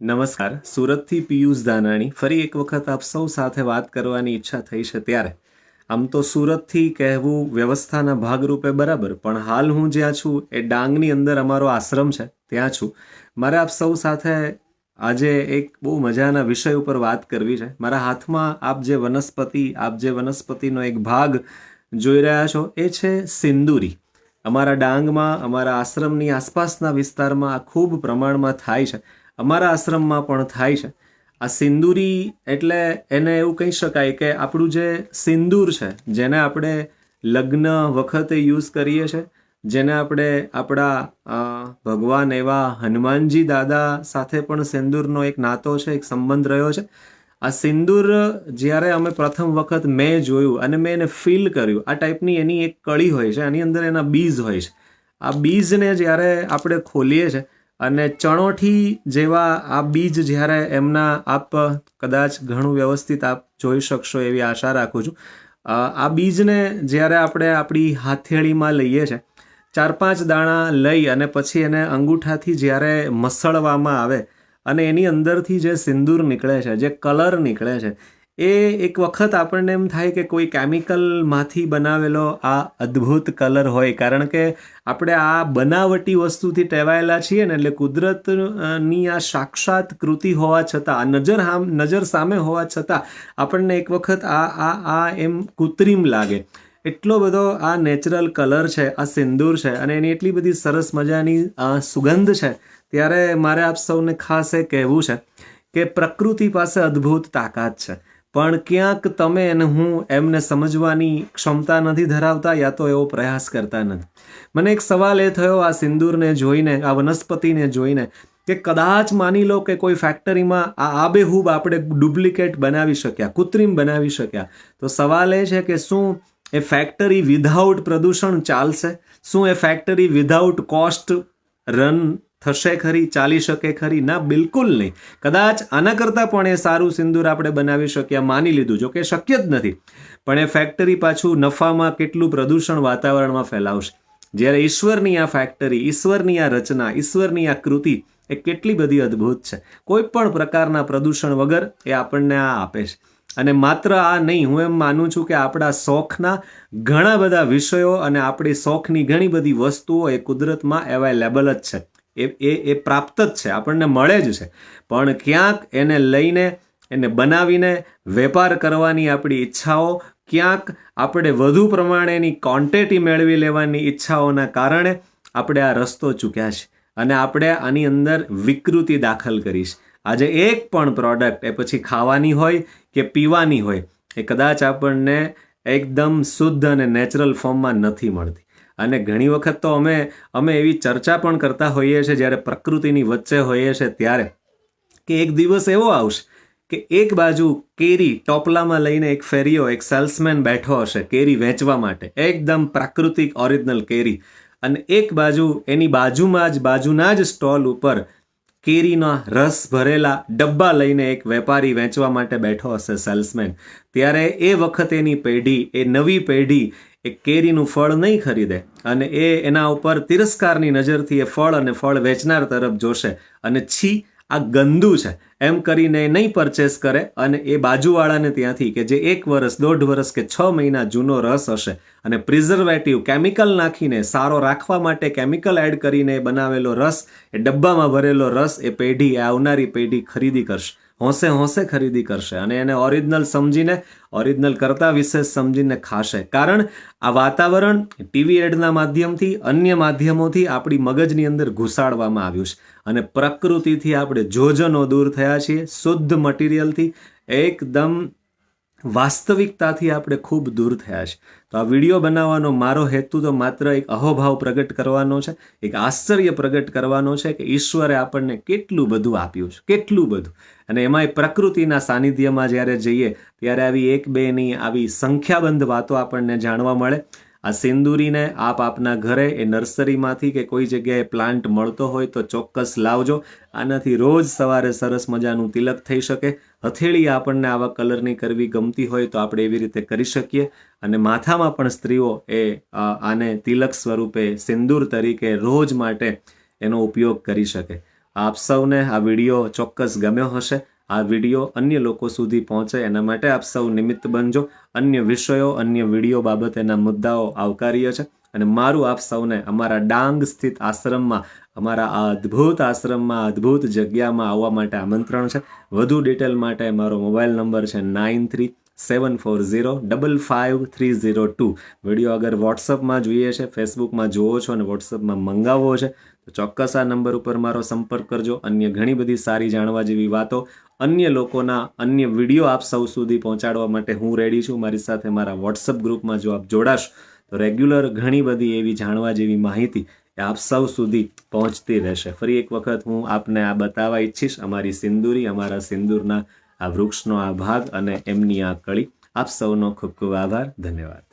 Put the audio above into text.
નમસ્કાર, સુરતથી પિયુષ દાનાણી. ફરી એક વખત આપ સૌ સાથે વાત કરવાની ઈચ્છા થઈ છે ત્યારે. આમ તો સુરતથી કહેવું વ્યવસ્થાના ભાગરૂપે બરાબર, પણ હાલ હું જ્યાં છું એ ડાંગની અંદર અમારો આશ્રમ છે, ત્યાં છું. મારે આપ સૌ સાથે આજે એક બહુ મજાના વિષય ઉપર વાત કરવી છે. મારા હાથમાં આપ જે વનસ્પતિ, આપ જે વનસ્પતિનો એક ભાગ જોઈ રહ્યા છો, એ છે સિંદૂરી. અમારા ડાંગમાં, અમારા આશ્રમની આસપાસના વિસ્તારમાં આ ખૂબ પ્રમાણમાં થાય છે. અમારા આશ્રમમાં પણ થાય છે. આ સિંદૂરી એટલે એને એવું કહી શકાય કે આપણું જે સિંદૂર છે, જેને આપણે લગ્ન વખતે યુઝ કરીએ છીએ જેને આપણે આપણા ભગવાન એવા હનુમાનજી દાદા સાથે પણ સિંદૂરનો એક નાતો છે, એક સંબંધ રહ્યો છે. આ સિંદૂર જ્યારે અમે પ્રથમ વખત મેં જોયું અને મેં એને ફીલ કર્યું, આ ટાઈપની એની એક કળી હોય છે, આની અંદર એના બીજ હોય છે. આ બીજને જ્યારે આપણે ખોલીએ છીએ અને ચણોઠી જેવા આ બીજ જ્યારે એમના આપ કદાચ ઘણું વ્યવસ્થિત આપ જોઈ શકશો એવી આશા રાખું છું. આ બીજને જ્યારે આપણે આપણી હાથેળીમાં લઈએ છીએ ચાર પાંચ દાણા લઈ અને પછી એને અંગૂઠાથી જ્યારે મસળવામાં આવે અને એની અંદરથી જે સિંદૂર નીકળે છે, જે કલર નીકળે છે એ એક વખત આપણને એમ થાય કે કોઈ કેમિકલમાંથી બનાવેલો આ અદ્ભુત કલર હોય, કારણ કે આપણે આ બનાવટી વસ્તુથી ટેવાયેલા છીએ ને એટલે કુદરતની આ સાક્ષાત કૃતિ હોવા છતાં, આ નજર હામ, નજર સામે હોવા છતાં આપણને એક વખત આ આ આ એમ કૃત્રિમ લાગે. એટલો બધો આ નેચરલ કલર છે, આ સિંદૂર છે અને એની એટલી બધી સરસ મજાની સુગંધ છે, ત્યારે મારે આપ સૌને ખાસ એ કહેવું છે કે પ્રકૃતિ પાસે અદ્ભુત તાકાત છે. પણ ક્યાંક તમે અને હું એમને સમજવાની ક્ષમતા નથી ધરાવતા યા તો એવો પ્રયાસ કરતા નથી. મને એક સવાલ એ થયો આ સિંદૂરને જોઈને, આ વનસ્પતિને જોઈને કે કદાચ માની લો કે કોઈ ફેક્ટરીમાં આ આબેહૂબ આપણે ડુપ્લિકેટ બનાવી શક્યા, કૃત્રિમ બનાવી શક્યા. તો સવાલ એ છે કે શું એ ફેક્ટરી વિધાઉટ પ્રદૂષણ ચાલશે? શું એ ફેક્ટરી વિધાઉટ કોસ્ટ રન થશે ખરી, ચાલી શકે ખરી? ના, બિલકુલ નહીં. કદાચ આના કરતાં પણ એ સારું સિંદૂર આપણે બનાવી શક્યા, માની લીધું જો કે શક્ય જ નથી. પણ એ ફેક્ટરી પાછું નફામાં કેટલું પ્રદૂષણ વાતાવરણમાં ફેલાવશે. જ્યારે ઈશ્વરની આ ફેક્ટરી ઈશ્વરની આ રચના, ઈશ્વરની આ કૃતિ એ કેટલી બધી અદ્ભુત છે. કોઈ પણ પ્રકારના પ્રદૂષણ વગર એ આપણને આ આપે છે. અને માત્ર આ નહીં, હું એમ માનું છું કે આપણા શોખના ઘણા બધા વિષયો અને આપણી શોખની ઘણી બધી વસ્તુઓ એ કુદરતમાં અવેલેબલ જ છે. એ એ એ પ્રાપ્ત જ છે, આપણને મળે જ છે. પણ ક્યાંક એને લઈને, એને બનાવીને વેપાર કરવાની આપણી ઈચ્છાઓ, ક્યાંક આપણે વધુ પ્રમાણેની ક્વોન્ટિટી મેળવી લેવાની ઈચ્છાઓના કારણે આપણે આ રસ્તો ચૂક્યા છે અને આપણે આની અંદર વિકૃતિ દાખલ કરીશ આજે એક પણ પ્રોડક્ટ એ પછી ખાવાની હોય કે પીવાની હોય, એ કદાચ આપણને એકદમ શુદ્ધ અને નેચરલ ફોર્મમાં નથી મળતી. અને ઘણી વખત તો અમે અમે એવી ચર્ચા પણ કરતા હોઈએ છીએ, જ્યારે પ્રકૃતિની વચ્ચે હોઈએ છીએ ત્યારે, કે એક દિવસ એવો આવશે કે એક બાજુ કેરી ટોપલામાં લઈને એક ફેરીઓ, એક સેલ્સમેન બેઠો હશે કેરી વેચવા માટે, એકદમ પ્રાકૃતિક ઓરિજિનલ કેરી. અને એક બાજુ, એની બાજુમાં જ, બાજુના જ સ્ટોલ ઉપર કેરીના રસ ભરેલા ડબ્બા લઈને એક વેપારી વેચવા માટે બેઠો હશે સેલ્સમેન ત્યારે એ વખતેની પેઢી, એ નવી પેઢી એ કેરીનું ફળ નહીં ખરીદે અને એ એના ઉપર તિરસ્કારની નજરથી એ ફળ અને ફળ વેચનાર તરફ જોશે અને છી, આ ગંદુ છે. એમ કરીને નહીં પરચેસ કરે અને એ બાજુવાળાને ત્યાંથી કે જે એક વર્ષ દોઢ વર્ષ કે છ મહિના જૂનો રસ હશે અને પ્રિઝર્વેટિવ કેમિકલ નાખીને સારો રાખવા માટે કેમિકલ એડ કરીને બનાવેલો રસ, એ ડબ્બામાં ભરેલો રસ એ પેઢી, એ આવનારી પેઢી ખરીદી કરશે. હોંશે હોંશે ખરીદી કરશે અને એને ઓરિજિનલ સમજીને, ઓરિજિનલ કરતા વિશેષ સમજીને ખાશે. કારણ આ વાતાવરણ ટીવી એડના માધ્યમથી, અન્ય માધ્યમોથી આપણી મગજની અંદર ઘુસાડવામાં આવ્યું છે. અને પ્રકૃતિથી આપણે જોજનો દૂર થયા છીએ, શુદ્ધ મટીરિયલથી, એકદમ વાસ્તવિકતાથી આપણે ખૂબ દૂર થયા છે. તો આ વીડિયો બનાવવાનો મારો હેતુ તો માત્ર એક અહોભાવ પ્રગટ કરવાનો છે, એક આશ્ચર્ય પ્રગટ કરવાનો છે કે ઈશ્વરે આપણને કેટલું બધું આપ્યું છે, કેટલું બધું. અને એમાંય પ્રકૃતિના સાનિધ્યમાં જ્યારે જઈએ, ત્યારે આવી એક બેની આવી સંખ્યાબંધ વાતો આપણને જાણવા મળે. આ સિંદૂરીને આપ આપના ઘરે એ નર્સરીમાંથી કે કોઈ જગ્યાએ પ્લાન્ટ મળતો હોય તો ચોક્કસ લાવજો. આનાથી રોજ સવારે સરસ મજાનું તિલક થઈ શકે. હથેળી આપણને આવા કલરની કરવી ગમતી હોય તો આપણે એવી રીતે કરી શકીએ. અને માથામાં પણ સ્ત્રીઓ એ આને તિલક સ્વરૂપે સિંદૂર તરીકે રોજ માટે એનો ઉપયોગ કરી શકે. આપ સૌને આ વીડિયો ચોક્કસ ગમ્યો હશે. આ વીડિયો અન્ય લોકો સુધી પહોંચે એના માટે આપ સૌ નિમિત્ત બનજો. અન્ય વિષયો, અન્ય વીડિયો બાબતેના મુદ્દાઓ આવકાર્ય છે. અને મારું આપ સૌને અમારા ડાંગ સ્થિત આશ્રમમાં, અમારા આ અદ્ભુત આશ્રમમાં, અદ્ભુત જગ્યામાં આવવા માટે આમંત્રણ છે. વધુ ડિટેલ માટે મારો મોબાઈલ નંબર છે nine three seven four zero double five three zero two. Video અગર વોટ્સઅપમાં જોઈએ છે, ફેસબુકમાં જોવો છો અને વોટ્સઅપમાં મંગાવવો છે, તો ચોક્કસ આ નંબર ઉપર મારો સંપર્ક કરજો. અન્ય ઘણી બધી સારી જાણવા જેવી વાતો અન્ય લોકોના અન્ય વીડિયો આપ સૌ સુધી પહોંચાડવા માટે હું રેડી છું. મારી સાથે મારા વોટ્સઅપ ગ્રુપમાં જો આપ જોડાશો, તો રેગ્યુલર ઘણી બધી એવી જાણવા જેવી માહિતી એ આપ સૌ સુધી પહોંચતી રહેશે. ફરી એક વખત હું આપને આ બતાવવા ઈચ્છીશ, અમારી સિંદૂરી, અમારા સિંદૂરના આ વૃક્ષનો આ ભાગ અને એમની આ કળી. આપ સૌનો ખૂબ ખૂબ આભાર. ધન્યવાદ.